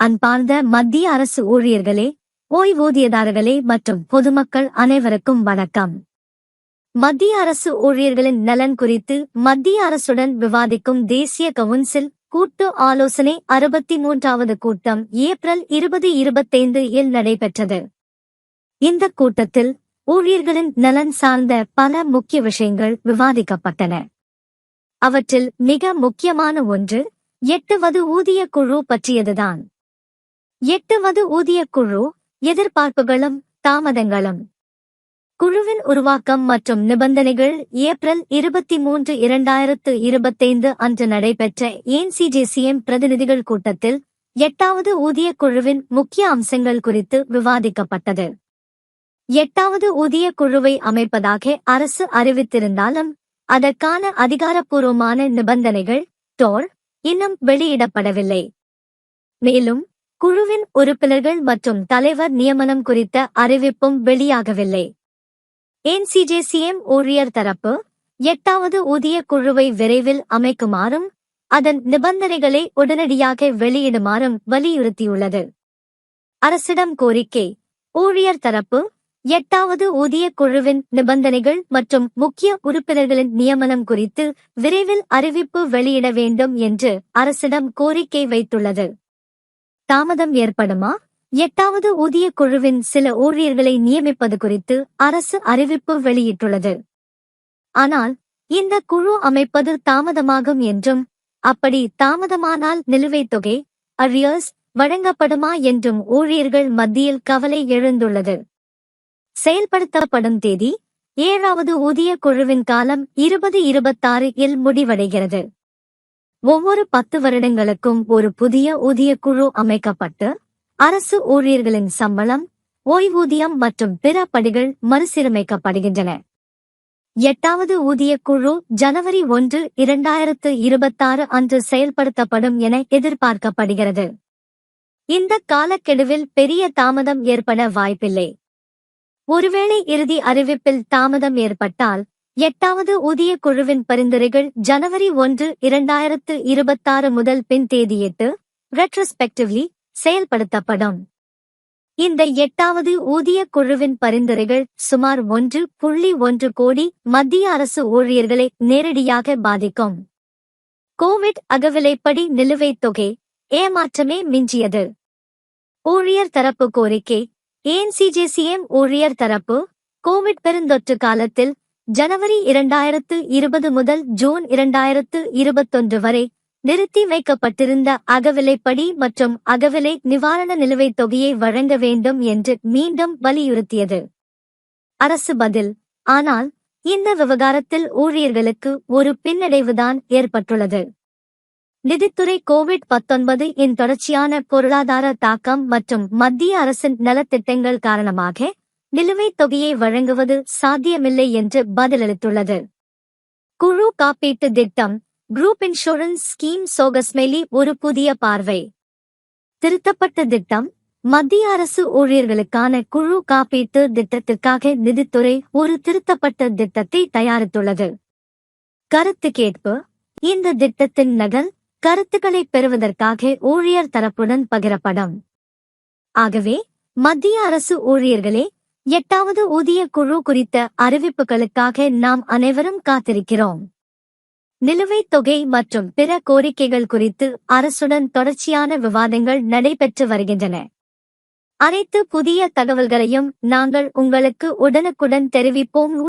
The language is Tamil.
அன்பார்ந்த மத்திய அரசு ஊழியர்களே ஓய்வூதியதாரர்களே மற்றும் பொதுமக்கள் அனைவருக்கும் வணக்கம். மத்திய அரசு ஊழியர்களின் நலன் குறித்து மத்திய அரசுடன் விவாதிக்கும் தேசிய கவுன்சில் கூட்டு ஆலோசனை அறுபத்தி மூன்றாவது கூட்டம் ஏப்ரல் இருபது இருபத்தைந்து இல் நடைபெற்றது. இந்த கூட்டத்தில் ஊழியர்களின் நலன் சார்ந்த பல முக்கிய விஷயங்கள் விவாதிக்கப்பட்டன. அவற்றில் மிக முக்கியமான ஒன்று எட்டுவது ஊதிய குழு பற்றியதுதான். எட்டுவது ஊதிய குழு எதிர்பார்ப்புகளும் தாமதங்களும். குழுவின் உருவாக்கம் மற்றும் நிபந்தனைகள் ஏப்ரல் இருபத்தி மூன்று இரண்டாயிரத்து இருபத்தைந்து அன்று நடைபெற்ற ஏன்சிஜேசிஎம் பிரதிநிதிகள் கூட்டத்தில் எட்டாவது ஊதிய குழுவின் முக்கிய அம்சங்கள் குறித்து விவாதிக்கப்பட்டது. எட்டாவது ஊதிய குழுவை அமைப்பதாக அரசு அறிவித்திருந்தாலும் அதற்கான அதிகாரப்பூர்வமான நிபந்தனைகள் டோர் இன்னும் வெளியிடப்படவில்லை. மேலும் குழுவின் உறுப்பினர்கள் மற்றும் தலைவர் நியமனம் குறித்த அறிவிப்பும் வெளியாகவில்லை. என்சிஜேசிஎம் ஊழியர் தரப்பு எட்டாவது ஊதிய குழுவை விரைவில் அமைக்குமாறும் அதன் நிபந்தனைகளை உடனடியாக வெளியிடுமாறும் வலியுறுத்தியுள்ளது. அரசிடம் கோரிக்கை ஊழியர் தரப்பு எட்டாவது ஊதிய குழுவின் நிபந்தனைகள் மற்றும் முக்கிய உறுப்பினர்களின் நியமனம் குறித்து விரைவில் அறிவிப்பு வெளியிட வேண்டும் என்று அரசிடம் கோரிக்கை வைத்துள்ளது. தாமதம் ஏற்படுமா? எட்டாவது ஊதிய குழுவின் சில ஊழியர்களை நியமிப்பது குறித்து அரசு அறிவிப்பு வெளியிட்டுள்ளது. ஆனால் இந்த குழு அமைப்பது தாமதமாகும் என்றும் அப்படி தாமதமானால் நிலுவைத் தொகை அரியர்ஸ் வழங்கப்படுமா என்றும் ஊழியர்கள் மத்தியில் கவலை எழுந்துள்ளது. செயல்படுத்தப்படும் தேதி ஏழாவது ஊதிய குழுவின் காலம் இருபது இருபத்தாறு இல் முடிவடைகிறது. ஒவ்வொரு பத்து வருடங்களுக்கும் ஒரு புதிய ஊதிய குழு அமைக்கப்பட்டு அரசு ஊழியர்களின் சம்பளம் ஓய்வூதியம் மற்றும் பிற படிகள் மறுசீரமைக்கப்படுகின்றன. எட்டாவது ஊதிய குழு ஜனவரி ஒன்று இரண்டாயிரத்து இருபத்தாறு அன்று செயல்படுத்தப்படும் என எதிர்பார்க்கப்படுகிறது. இந்த காலக்கெடுவில் பெரிய தாமதம் ஏற்பட வாய்ப்பில்லை. ஒருவேளை இறுதி அறிவிப்பில் தாமதம் ஏற்பட்டால் எட்டாவது ஊதிய குழுவின் பரிந்துரைகள் ஜனவரி ஒன்று இரண்டாயிரத்து இருபத்தாறு முதல் பின் தேதியிட்டு ரெட்ரஸ்பெக்டிவ்லி செயல்படுத்தப்படும். இந்த எட்டாவது ஊதிய குழுவின் பரிந்துரைகள் சுமார் ஒன்று புள்ளி ஒன்று கோடி மத்திய அரசு ஊழியர்களை நேரடியாக பாதிக்கும். கோவிட் அகவிலைப்படி நிலுவைத் தொகை ஏமாற்றமே மிஞ்சியது. ஊழியர் தரப்பு கோரிக்கை ஏன்சிஜேசிஎம் ஊழியர் தரப்பு கோவிட் பெருந்தொற்று காலத்தில் ஜனவரி இரண்டாயிரத்து இருபது முதல் ஜூன் இரண்டாயிரத்து இருபத்தொன்று வரை நிறுத்தி வைக்கப்பட்டிருந்த அகவிலைப்படி மற்றும் அகவிலை நிவாரண நிலுவைத் தொகையை வழங்க வேண்டும் என்று மீண்டும் வலியுறுத்தியது. அரசு பதில் ஆனால் இந்த விவகாரத்தில் ஊழியர்களுக்கு ஒரு பின்னடைவுதான் ஏற்பட்டுள்ளது. நிதித்துறை கோவிட் பத்தொன்பது இன் தொடர்ச்சியான பொருளாதார தாக்கம் மற்றும் மத்திய அரசின் நலத்திட்டங்கள் காரணமாக நிலுவைத் தொகையை வழங்குவது சாத்தியமில்லை என்று பதிலளித்துள்ளது. குழு காப்பீட்டு திட்டம் குரூப் இன்சூரன்ஸ் ஸ்கீம் சோகஸ்மெலி ஒரு புதிய பார்வை. திருத்தப்பட்ட திட்டம் மத்திய அரசு ஊழியர்களுக்கான குழு காப்பீட்டு திட்டத்திற்காக நிதித்துறை ஒரு திருத்தப்பட்ட திட்டத்தை தயாரித்துள்ளது. கருத்து கேட்பு இந்த திட்டத்தின் நகல் கருத்துக்களை பெறுவதற்காக ஊழியர் தரப்புடன் பகிரப்படும். ஆகவே மத்திய அரசு ஊழியர்களே எட்டாவது ஊதிய குழு குறித்த அறிவிப்புகளுக்காக நாம் அனைவரும் காத்திருக்கிறோம். நிலுவைத் தொகை மற்றும் பிற கோரிக்கைகள் குறித்து அரசுடன் தொடர்ச்சியான விவாதங்கள் நடைபெற்று வருகின்றன. அனைத்து புதிய தகவல்களையும் நாங்கள் உங்களுக்கு உடனுக்குடன் தெரிவிப்போம்.